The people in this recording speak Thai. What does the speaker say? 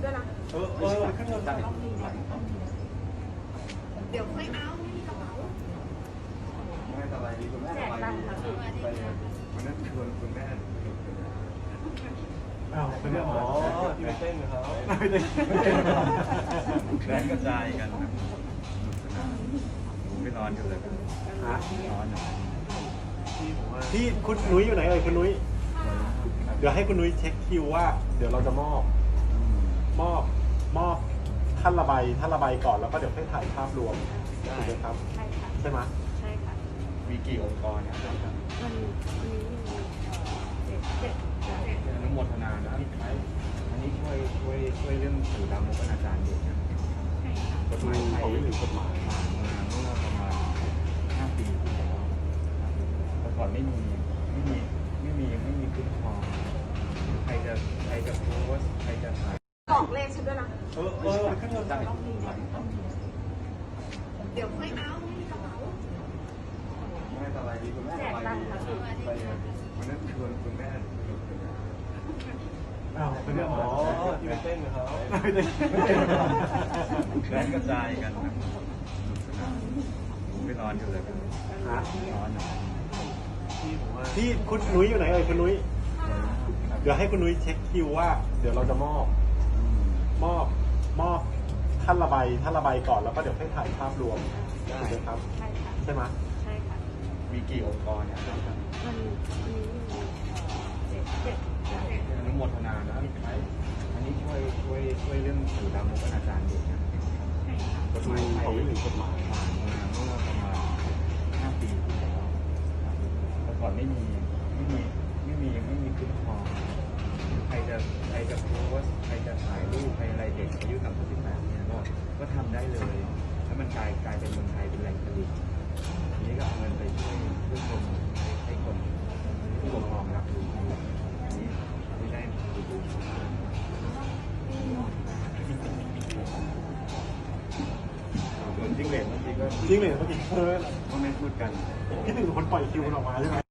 นด้วยนะ เออเออขึ้นรถได้เดี๋ยวค่อยเอาไม่มีกระเป๋าไม่สบายดีคุณแม่สบายดีไปวันนั้นชวนคุณแม่อ้าวเป็นเรื่องอ๋อ๋ออที่ไปเต้นกับเขาไม่ได้แรงกระจายกันไม่นอนอยู่เลยฮะนอนอยู่พี่คุณนุ้ยอยู่ไหนเอ่ยคุณนุ้ย เดี๋ยวให้คุณนุ้ยเช็คคิวว่า เดี๋ยวเราจะมอบ มอบมอบท่านระบายท่านระบายก่อนแล้วก็เดี๋ยวให้ถ่ายภาพรวมถูกไหมครับ ใช่ค่ะ ใช่ไหมใช่ค่ะ มีกี่องค์กรเนี่ยมันวันนี้มีเจ็ดเจ็ดเจ็ดอนุโมทนานะอันนี้ช่วยช่วยช่วยเรื่องสื่อดาวมุกอนาจารย์เด็กนะใช่ค่ะกฎหมายไทยของวิถีกฎหมายผ่านมาเมื่อประมาณ5ปีที่แล้วแต่ก่อนไม่มีไม่มีไม่มีไม่มีคุ้มครองใครจะใครจะ เออเออขึ้นรถได้เดี๋ยวค่อยเอาไม่มีกระเป๋าไม่สบายดีคุณแม่สบายดีไปวันนั้นชวนคุณแม่อ้าวเป็นเรื่องอ๋อที่ไปเต้นเขาไม่ได้แรงกระจายกันไม่นอนอยู่เลยฮะนอนอยู่พี่คุณนุ้ยอยู่ไหนเอ่ยคุณนุ้ยเดี๋ยวให้คุณนุ้ยเช็คคิวว่า เดี๋ยวเราจะมอบ ท่านระบายท่านระบายก่อนแล้วก็เดี๋ยวให้ถ่ายภาพรวมถูกไหมครับ ใช่ค่ะใช่ไหมใช่ค่ะมีกี่องค์กรเนี่ยมันวันนี้มีเจ็ดเจ็ดเจ็ดอนุโมทนานะอันนี้ช่วยช่วยช่วยเรื่องสื่อดาวมุกอนาจารย์เด็กนะใช่ค่ะกฎหมายไทยของวิถีกฎหมายผ่านมาเมื่อประมาณ5ปีที่แล้วแต่ก่อนไม่มีไม่มีไม่มีไม่มีคุ้มครองใครจะใครจะโพสต์ใครจะถ่ายรูปใครอะไรเด็กอายุต่ำกว่า18เนี่ยก็ ก็ทำได้เลย แล้วมันกลายกลายเป็นเมืองไทยเป็นแหล่งผลิตทีนี้ก็เอาเงินไปช่วยช่วยคนให้คนผู้ปกครองรับรู้อันนี้ไม่ได้ดูส่วนจิ้งเหลนบางทีก็จริงเลยเมื่อกี้เออก็ไม่พูดกันพี่ถึงคนปล่อยคิวมันออกมาใช่ไหม